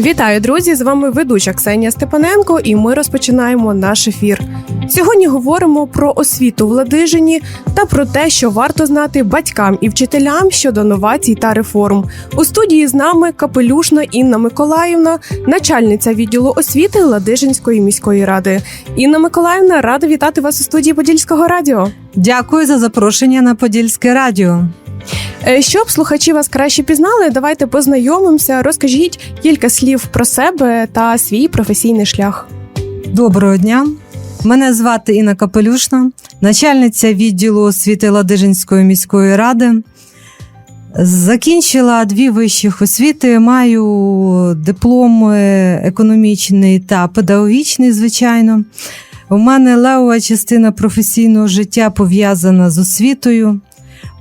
Вітаю, друзі! З вами ведуча Ксенія Степаненко, і ми розпочинаємо наш ефір. Сьогодні говоримо про освіту в Ладижині та про те, що варто знати батькам і вчителям щодо новацій та реформ. У студії з нами капелюшна Інна Миколаївна, начальниця відділу освіти Ладижинської міської ради. Інна Миколаївна, рада вітати вас у студії Подільського радіо. Дякую за запрошення на Подільське радіо. Е, Щоб слухачі вас краще пізнали, давайте познайомимося. Розкажіть кілька слів про себе та свій професійний шлях. Доброго дня. Мене звати Інна Капелюшна, начальниця відділу освіти Ладижинської міської ради. Закінчила дві вищих освіти. Маю диплом економічний та педагогічний, звичайно. У мене левова частина професійного життя пов'язана з освітою.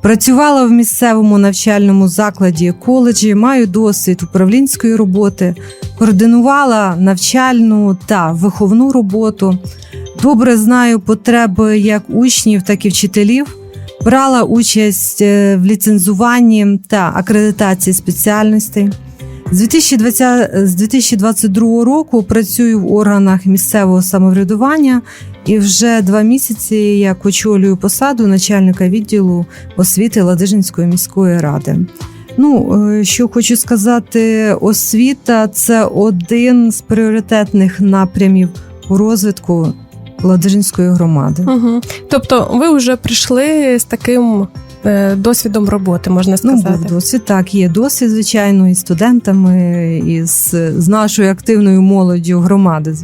Працювала в місцевому навчальному закладі коледжі, маю досвід управлінської роботи, координувала навчальну та виховну роботу. Добре знаю потреби як учнів, так і вчителів. Брала участь е, в ліцензуванні та акредитації спеціальностей. З 2020, з 2022 року працюю в органах місцевого самоврядування і вже два місяці як очолюю посаду начальника відділу освіти Ладижинської міської ради. Ну, е, що хочу сказати, освіта це один з пріоритетних напрямів у розвитку Ладижинської громади. Угу. Тобто, ви вже прийшли з таким е, досвідом роботи, можна Ну, був досвід. Так, є досвід, звичайно, і з студентами, і з, з нашою активною молоддю громади.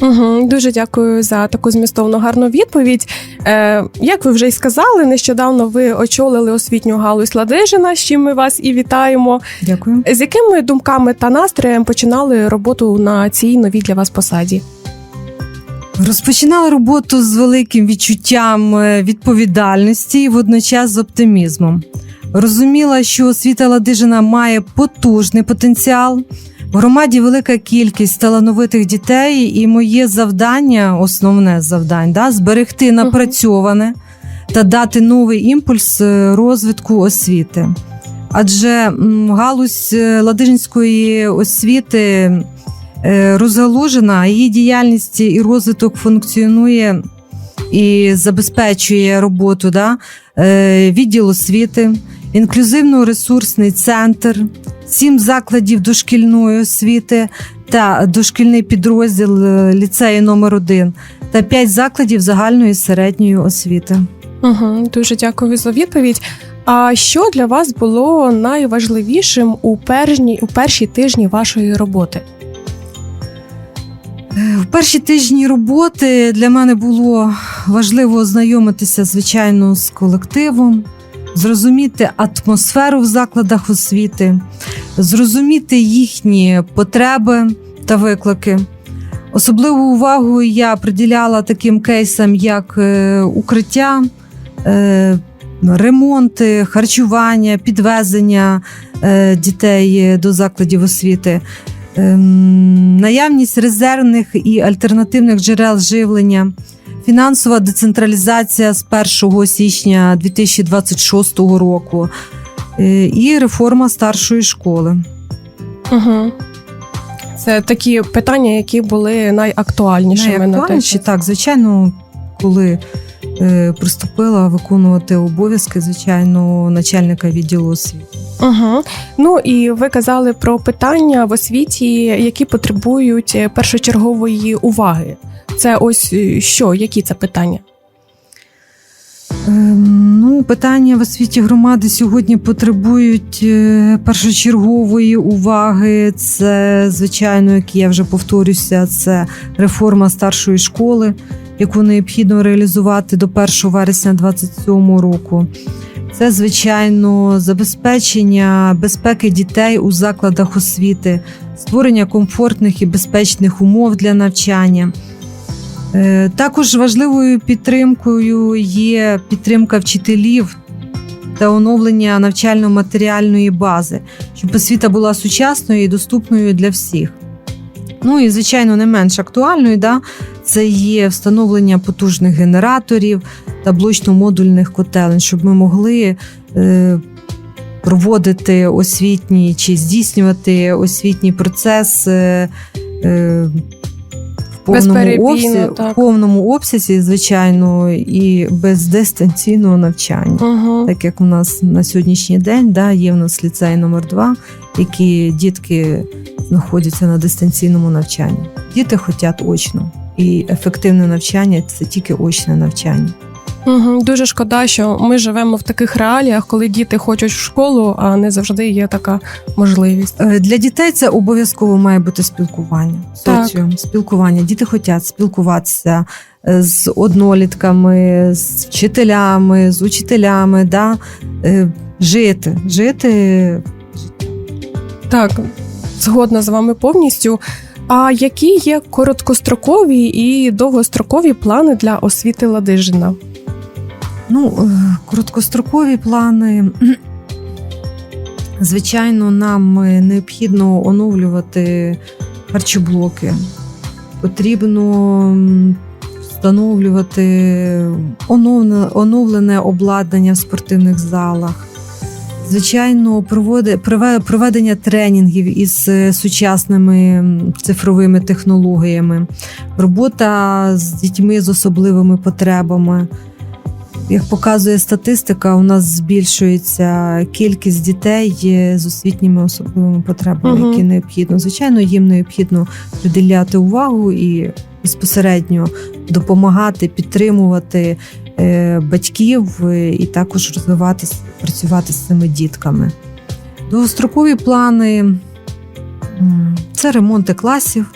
Угу. Дуже дякую за таку змістовну гарну відповідь. Е, як ви вже й сказали, нещодавно ви очолили освітню галузь Ладижина, з чим ми вас і вітаємо. Дякую. З якими думками та настроєм починали роботу на цій новій для вас посаді? Розпочинала роботу з великим відчуттям е, відповідальності і водночас з оптимізмом. Розуміла, що освіта Ладижина має потужний потенціал. В громаді велика кількість талановитих дітей, і моє завдання, основне завдання, да, зберегти напрацьоване та дати новий імпульс е, розвитку освіти. Адже галузь е, ладижинської освіти е, розгалужена, її діяльність і розвиток функціонує і забезпечує роботу да? відділ освіти, інклюзивно-ресурсний центр, сім закладів дошкільної освіти та дошкільний підрозділ е, ліцею номер 1 та п'ять закладів загальної середньої освіти. Угу. Дуже дякую за відповідь. А що для вас було найважливішим у перші, у перші тижні вашої роботи? В перші тижні роботи для мене було важливо ознайомитися, звичайно, з колективом, зрозуміти атмосферу в закладах освіти, зрозуміти їхні потреби та виклики. Особливу увагу я приділяла таким кейсам, як е, укриття, е, ремонти, харчування, підвезення е, дітей до закладів освіти. Ем, наявність резервних і альтернативних джерел живлення, фінансова децентралізація з 1 січня 2026 року е, і реформа старшої школи. Угу. Це такі питання, які були найактуальнішими на Найактуальніші, час. так, звичайно, коли е, приступила виконувати обов'язки, звичайно, начальника відділу освіти. Угу. Ну і ви казали про питання в освіті, які потребують е, першочергової уваги. Це ось е, що, які це питання? Ем, Ну, питання в освіті громади сьогодні потребують е, першочергової уваги. Це, звичайно, як я вже повторюся, це реформа старшої школи, яку необхідно реалізувати до 1 вересня 2027 року. Це, звичайно, забезпечення безпеки дітей у закладах освіти, створення комфортних і безпечних умов для навчання. Е, Також важливою підтримкою є підтримка вчителів та оновлення навчально-матеріальної бази, щоб освіта була сучасною і доступною для всіх. Ну і, звичайно, не менш актуальною, да, Це є встановлення потужних генераторів та блочно-модульних котелень, щоб ми могли е, проводити освітній чи здійснювати освітній процес е, е, в повному, обсязі, в повному обсязі, звичайно, і без дистанційного навчання. Угу. Так як у нас на сьогоднішній день да, є в нас ліцей номер 2 які дітки знаходяться на дистанційному навчанні. Діти хочуть очно, і ефективне навчання це тільки очне навчання. Угу. Дуже шкода, що ми живемо в таких реаліях, коли діти хочуть в школу, а не завжди є така можливість. Е, Для дітей це обов'язково має бути спілкування. Соціум, спілкування. Діти хочуть спілкуватися е, з однолітками, з вчителями, з учителями, да? е, жити, жити. Так, згодна з вами повністю. А які є короткострокові і довгострокові плани для освіти Ладижина? Ну, е, короткострокові плани. Звичайно, нам е, необхідно оновлювати харчоблоки. Потрібно встановлювати оновлене обладнання в спортивних залах. Звичайно, проведення тренінгів із е, сучасними цифровими технологіями, робота з дітьми з особливими потребами. Як показує статистика, у нас збільшується кількість дітей е, з освітніми особливими потребами, Мгм. які необхідно. Звичайно, їм необхідно приділяти увагу і безпосередньо допомагати, підтримувати е, батьків е, і також розвиватися, працювати з цими дітками. Довгострокові плани це ремонти класів,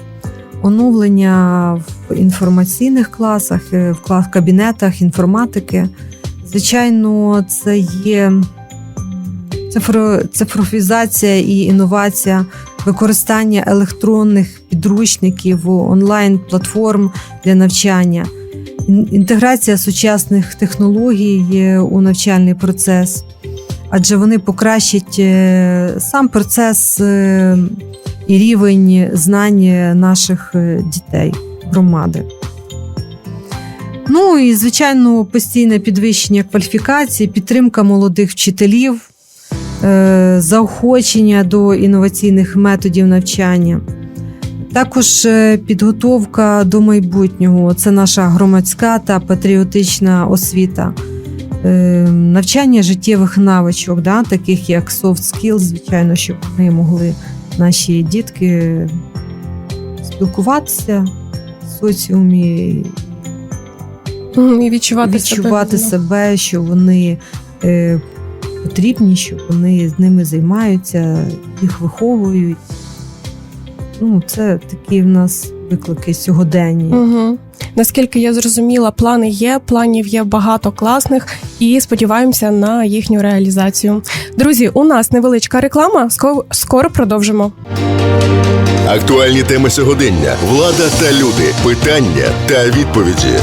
оновлення в інформаційних класах, е, в кабінетах інформатики. Звичайно, це є цифро- цифровізація і інновація, використання електронних підручників, онлайн-платформ для навчання, інтеграція сучасних технологій у навчальний процес, адже вони покращать е, сам процес е, і рівень знань наших е, дітей, громади. Ну і, звичайно, постійне підвищення кваліфікації, підтримка молодих вчителів, заохочення до інноваційних методів навчання. Також е, підготовка до майбутнього це наша громадська та патріотична освіта. Е, Навчання життєвих навичок, да, таких як soft skills, звичайно, щоб вони могли наші дітки спілкуватися в соціумі, І відчувати, відчувати себе. себе, що вони е, потрібні, що вони з ними займаються, їх виховують. Ну, це такі в нас виклики сьогоденні. Угу. Наскільки я зрозуміла, плани є, планів є багато класних і сподіваємося на їхню реалізацію. Друзі, у нас невеличка реклама. ско- Скоро продовжимо. Актуальні теми сьогодення, влада та люди, питання та відповіді.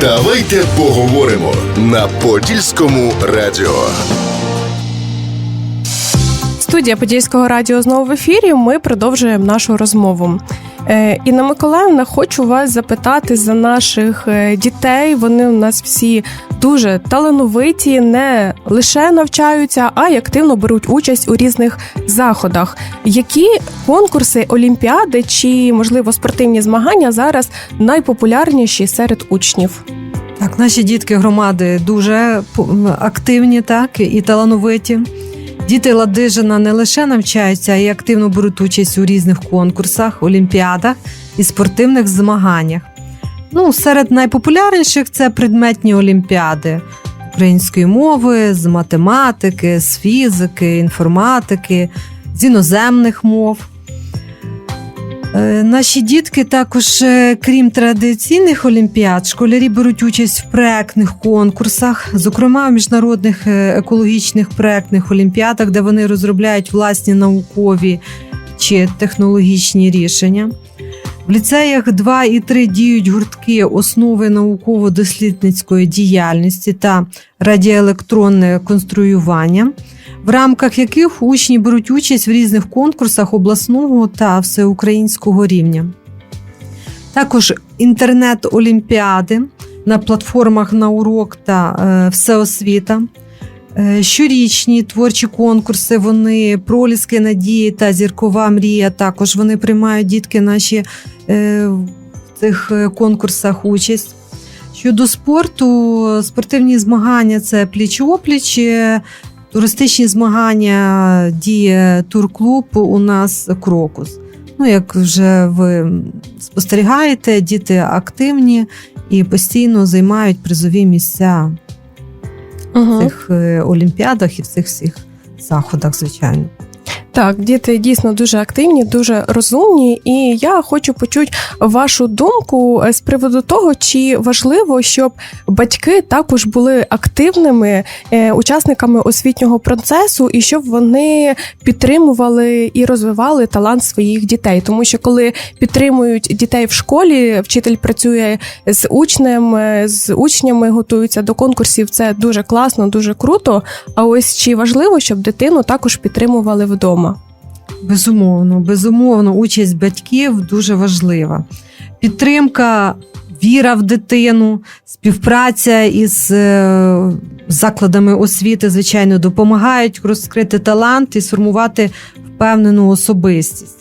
Давайте поговоримо на Подільському радіо. Студія Подільського радіо знову в ефірі. Ми продовжуємо нашу розмову. Е, Інна Миколаївна, хочу вас запитати за наших е, дітей. Вони у нас всі дуже талановиті, не лише навчаються, а й активно беруть участь у різних заходах. Які конкурси, олімпіади чи, можливо, спортивні змагання зараз найпопулярніші серед учнів? Так, наші дітки громади дуже активні, так і талановиті. Діти Ладижина не лише навчаються, а й активно беруть участь у різних конкурсах, олімпіадах і спортивних змаганнях. Ну, серед найпопулярніших це предметні олімпіади української мови, з математики, з фізики, інформатики, з іноземних мов. Е, Наші дітки також, е, крім традиційних олімпіад, школярі беруть участь в проектних конкурсах, зокрема в міжнародних е, екологічних проектних олімпіадах, де вони розробляють власні наукові чи технологічні рішення. В ліцеях 2 і 3 діють гуртки основи науково-дослідницької діяльності та радіоелектронне конструювання в рамках яких учні беруть участь в різних конкурсах обласного та всеукраїнського рівня. Також інтернет-олімпіади на платформах на урок та е, всеосвіта. Е, Щорічні творчі конкурси, вони проліски надії та зіркова мрія. Також вони приймають дітки наші е, в цих конкурсах участь. Щодо спорту, спортивні змагання це пліч-опліч. Туристичні змагання діє турклуб у нас Крокус. Ну, як вже ви спостерігаєте, діти активні і постійно займають призові місця Угу. в цих е, олімпіадах і в цих всіх заходах, звичайно. Так, діти дійсно дуже активні, дуже розумні, і я хочу почути вашу думку е, з приводу того, чи важливо, щоб батьки також були активними е, учасниками освітнього процесу, і щоб вони підтримували і розвивали талант своїх дітей. Тому що коли підтримують дітей в школі, вчитель працює з учнем, е, з учнями готуються до конкурсів. Це дуже класно, дуже круто. А ось чи важливо, щоб дитину також підтримували вдома? Безумовно, безумовно, участь батьків дуже важлива. Підтримка, віра в дитину, співпраця із е, закладами освіти, звичайно, допомагають розкрити талант і сформувати впевнену особистість.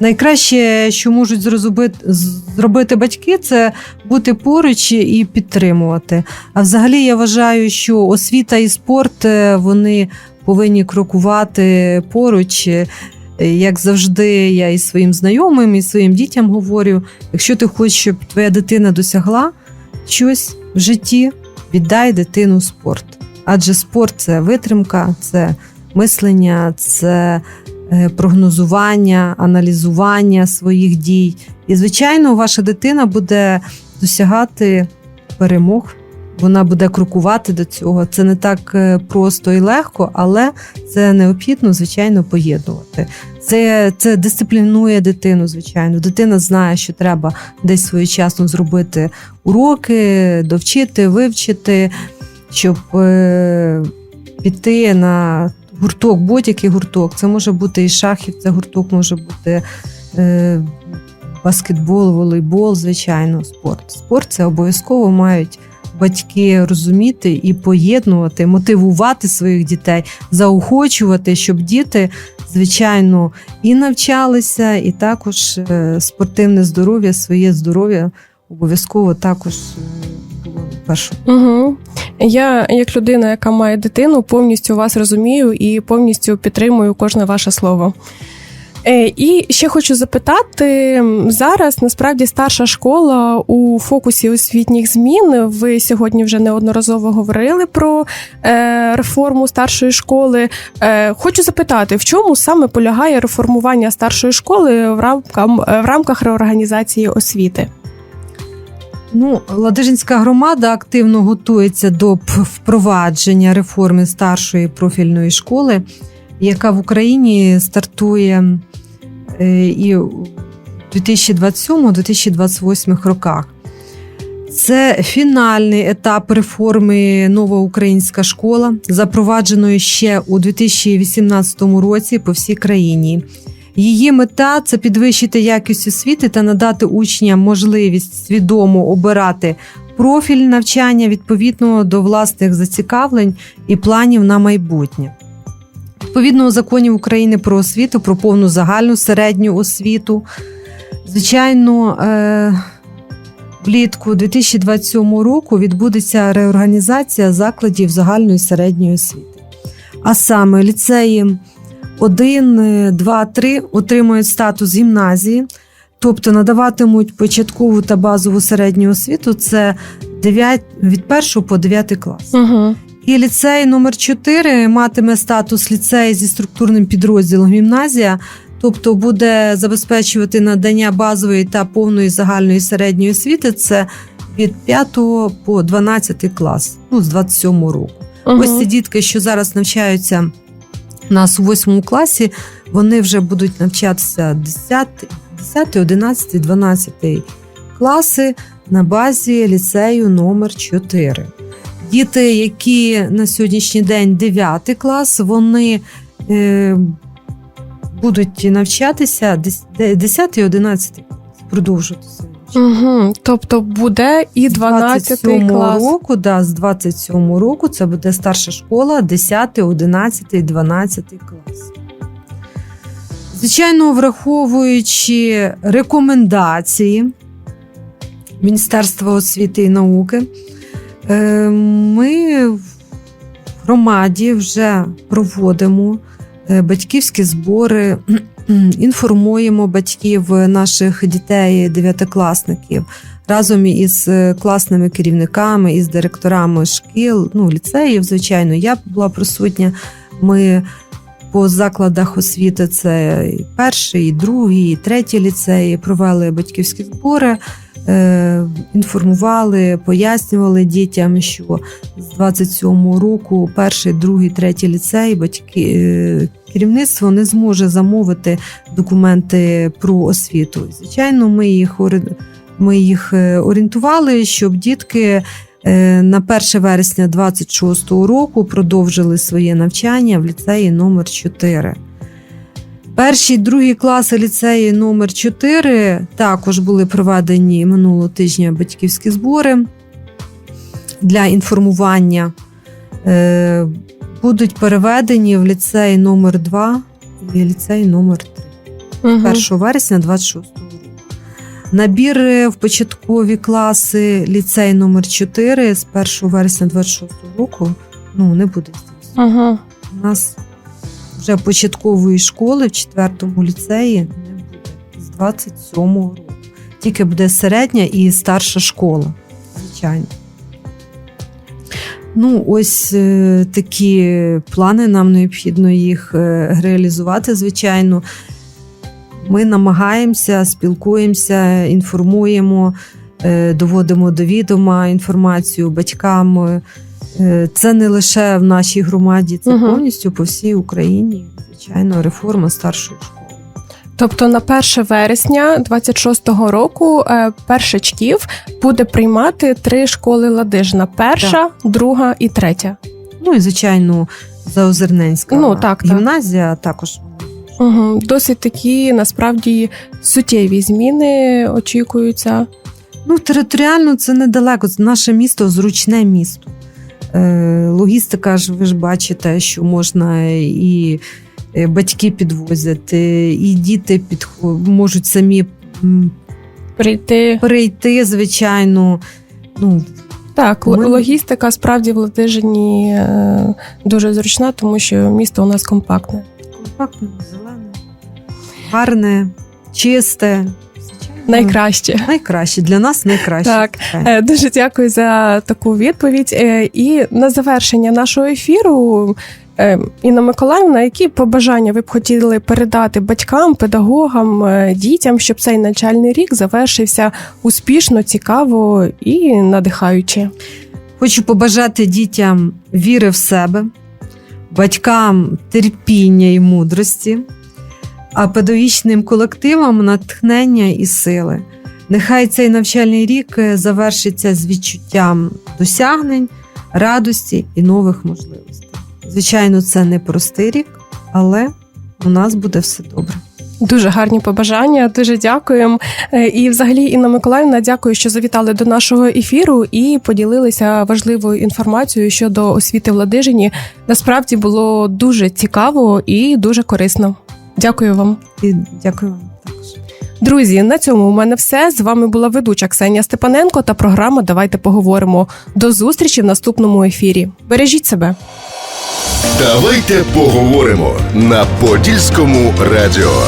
Найкраще, що можуть зрозуміти- зробити батьки, це бути поруч і підтримувати. А взагалі я вважаю, що освіта і спорт е, вони повинні крокувати поруч. Е, Як завжди, я і своїм знайомим, і своїм дітям говорю: якщо ти хочеш, щоб твоя дитина досягла щось в житті, віддай дитину спорт. Адже спорт це витримка, це мислення, це е, прогнозування, аналізування своїх дій. І, звичайно, ваша дитина буде досягати перемог. Вона буде крокувати до цього. Це не так е, просто і легко, але це необхідно, звичайно, поєднувати. Це, це дисциплінує дитину, звичайно. Дитина знає, що треба десь своєчасно зробити уроки, довчити, вивчити, щоб е, піти на гурток, будь-який гурток. Це може бути і шахів, це гурток може бути. Е, Баскетбол, волейбол, звичайно, спорт. Спорт це обов'язково мають батьки розуміти і поєднувати, мотивувати своїх дітей, заохочувати, щоб діти, звичайно, і навчалися, і також е, спортивне здоров'я, своє здоров'я обов'язково також. Угу. Я, як людина, яка має дитину, повністю вас розумію і повністю підтримую кожне ваше слово. Е, І ще хочу запитати зараз. Насправді старша школа у фокусі освітніх змін. Ви сьогодні вже неодноразово говорили про е, реформу старшої школи. Е, Хочу запитати, в чому саме полягає реформування старшої школи в рамках, в рамках реорганізації освіти? Ну, Ладижинська громада активно готується до впровадження реформи старшої профільної школи, яка в Україні стартує і у 2027-2028 роках. Це фінальний етап реформи Нова українська школа, запровадженої ще у 2018 році по всій країні. Її мета це підвищити якість освіти та надати учням можливість свідомо обирати профіль навчання відповідно до власних зацікавлень і планів на майбутнє. Відповідно законів України про освіту, про повну загальну середню освіту. Звичайно, е- влітку 2027 року відбудеться реорганізація закладів загальної середньої освіти. А саме ліцеї 1, 2, 3 отримують статус гімназії, тобто надаватимуть початкову та базову середню освіту це 9, від 1 по 9 клас. Угу. І ліцей номер 4 матиме статус ліцею зі структурним підрозділом гімназія, тобто буде забезпечувати надання базової та повної загальної середньої освіти. Це від 5 по 12 клас, ну з 27 року. Ось ці дітки, що зараз навчаються у нас у 8 класі, вони вже будуть навчатися 10, 10 11, 12 класи на базі ліцею номер 4. Діти, які на сьогоднішній день 9 клас, вони е, будуть навчатися 10 і 11 клас, продовжувати. Угу. Тобто буде і 12 клас. року, да, з 27 року це буде старша школа, 10, 11, 12 клас. Звичайно, враховуючи рекомендації Міністерства освіти і науки, ми в громаді вже проводимо е, батьківські збори, інформуємо батьків наших дітей, дев'ятикласників разом із е, класними керівниками, із директорами шкіл, ну, ліцеїв, звичайно, я була присутня. Ми по закладах освіти це і перший, і другий, і третій ліцеї провели батьківські збори, е, інформували, пояснювали дітям, що з 27-го року перший, другий, третій ліцей батьки е, керівництво не зможе замовити документи про освіту. Звичайно, ми їх ми їх е, орієнтували, щоб дітки е, на 1 вересня 26 року продовжили своє навчання в ліцеї номер 4. Перші другі класи ліцеї номер 4 також були проведені минулого тижня батьківські збори для інформування. Е, Будуть переведені в ліцей номер 2 і ліцей номер 3. Мгм. 1 вересня 26 року. Набір е, в початкові класи ліцей номер 4 з 1 вересня 26 року ну, не буде. Мгм. У нас вже початкової школи в 4 ліцеї не буде з 27-го року. Тільки буде середня і старша школа, звичайно. Ну, ось е, такі плани, нам необхідно їх е, реалізувати, звичайно. Ми намагаємося, спілкуємося, інформуємо, е, доводимо до відома інформацію батькам. Е, Це не лише в нашій громаді, це Мгм. повністю по всій Україні. Звичайно, реформа старшої школи. Тобто на 1 вересня 26-го року е, першачків буде приймати три школи Ладижна: перша, друга і третя. Ну і звичайно, Заозерненська Ну, так, так. гімназія також. Угу. Досить такі насправді суттєві зміни очікуються. Ну, територіально це недалеко. Наше місто зручне місто. Е, логістика ж ви ж бачите, що можна і е, батьки підвозять, і діти підхо- можуть самі м, Прийти звичайно. Ну, так, Ми- логістика справді в Ладижині е, дуже зручна, тому що місто у нас компактне. компактне, зелене, гарне, чисте. Найкраще. Найкраще для нас найкраще. Так. Е, Дуже дякую за таку відповідь. Е, І на завершення нашого ефіру, е, Інна Миколаївна, які побажання ви б хотіли передати батькам, педагогам, дітям, щоб цей навчальний рік завершився успішно, цікаво і надихаюче? Хочу побажати дітям віри в себе, батькам терпіння і мудрості, а педагогічним колективам натхнення і сили. Нехай цей навчальний рік е, завершиться з відчуттям досягнень, радості і нових можливостей. Звичайно, це не простий рік, але у нас буде все добре. Дуже гарні побажання, дуже дякуємо. Е, І, взагалі, Інна Миколаївна, дякую, що завітали до нашого ефіру і поділилися важливою інформацією щодо освіти в Ладижині. Насправді було дуже цікаво і дуже корисно. Дякую вам. І дякую вам також. Друзі, на цьому у мене все. З вами була ведуча Ксенія Степаненко та програма Давайте поговоримо. До зустрічі в наступному ефірі. Бережіть себе. Давайте поговоримо на Подільському радіо.